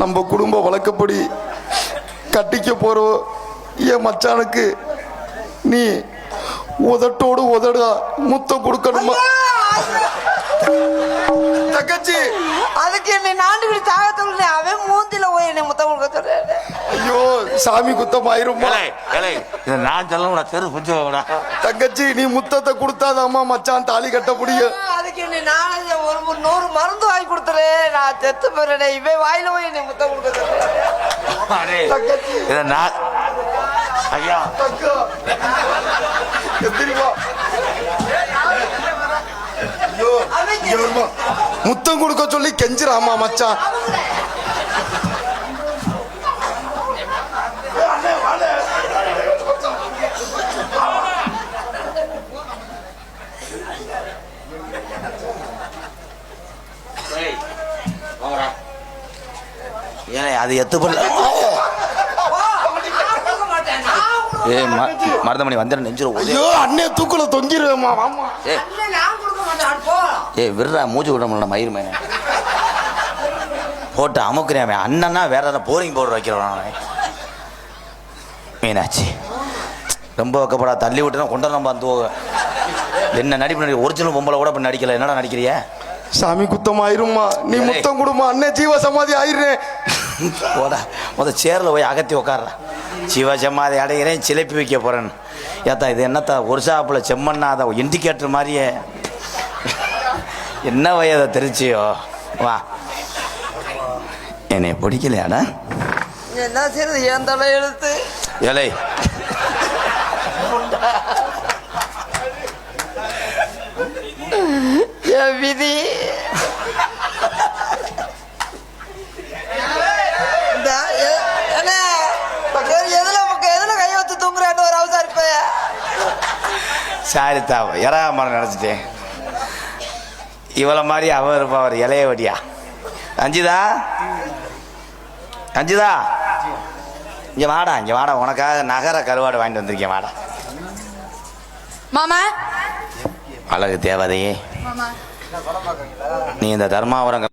நம்ம குடும்ப வழக்கப்படி கட்டிக்க போறோம் என் மச்சானுக்கு நீ உதட்டோடு உதடா முத்தம் கொடுக்கணுமா? தங்கச்சி! அதுக்கு என்னை நாண்டு விட்டு தாகத்துல அவன் மூந்தில போய் என்னை முத்தம் கொடுக்க சொல்றேன் ஐயோ சாமி குத்தம் ஆயிருமா? இதை நான் சொல்ல தெரு புரிஞ்சுக்கடா தங்கச்சி நீ முத்தத்தை கொடுத்தாதாம்மா மச்சான் தாலி கட்ட முடியும் அதுக்கு என்னை நானே ஒரு ஒரு நூறு மருந்து வாங்கி கொடுத்துறேன். நான் செத்து போறேன் இவன் வாயில போய் என்னை முத்தம் கொடுக்க நான் ஐயா? முத்தம் கொடுக்க சொல்லி கெஞ்சிராமா மச்சான். ஏலே அது எத்து பண்ணல ஏ மருதமணி வந்துட நெஞ்சிரும் ஐயோ அண்ணே தூக்குல தொங்கிருவேம்மா வாமா ஏ ஏ விடுறா மூச்சு விட முடியல மயிர் மேனே போட்டு அமுக்குறேன் அண்ணன்னா வேற ஏதாவது போரிங் பவுடர் வைக்கிறவன் அவன். மீனாட்சி ரொம்ப வைக்கப்படா தள்ளி விட்டுனா கொண்டு நம்ம அந்த என்ன நடிப்பு நடி ஒரிஜினல் பொம்பளை கூட இப்ப நடிக்கல. என்னடா நடிக்கிறிய? சாமி குத்தம் ஆயிரும்மா. நீ. முத்தம் கொடுமா அண்ணே ஜீவ சமாதி ஆயிருனே போடா முத சேரில் போய் அகத்தி உட்கார்றா. சிவசமாதி அடைகிறேன் சிலைப்பி வைக்க போறேன்னு ஏத்தா இது என்னத்தா ஒரு சாப்பில் செம்மண்ணா அதை இண்டிகேட்டர் மாதிரியே. என்ன வயதை தெரிச்சியோ வா. என்னை பிடிக்கலையாடா? என்ன செய்யறது என் தலை எழுத்து? ஏலே. என் விதி? சாரி தா இறா மரம் நினச்சிட்டேன் இவளை மாதிரி அவ இருப்பா அவர் இலைய வடியா. அஞ்சுதா அஞ்சுதா இங்கே வாடா இங்கே வாடா. உனக்காக நகர கருவாடு வாங்கிட்டு வந்திருக்கேன் வாடா. மாமா? அழகு தேவதையே. நீ இந்த தர்மாவரம்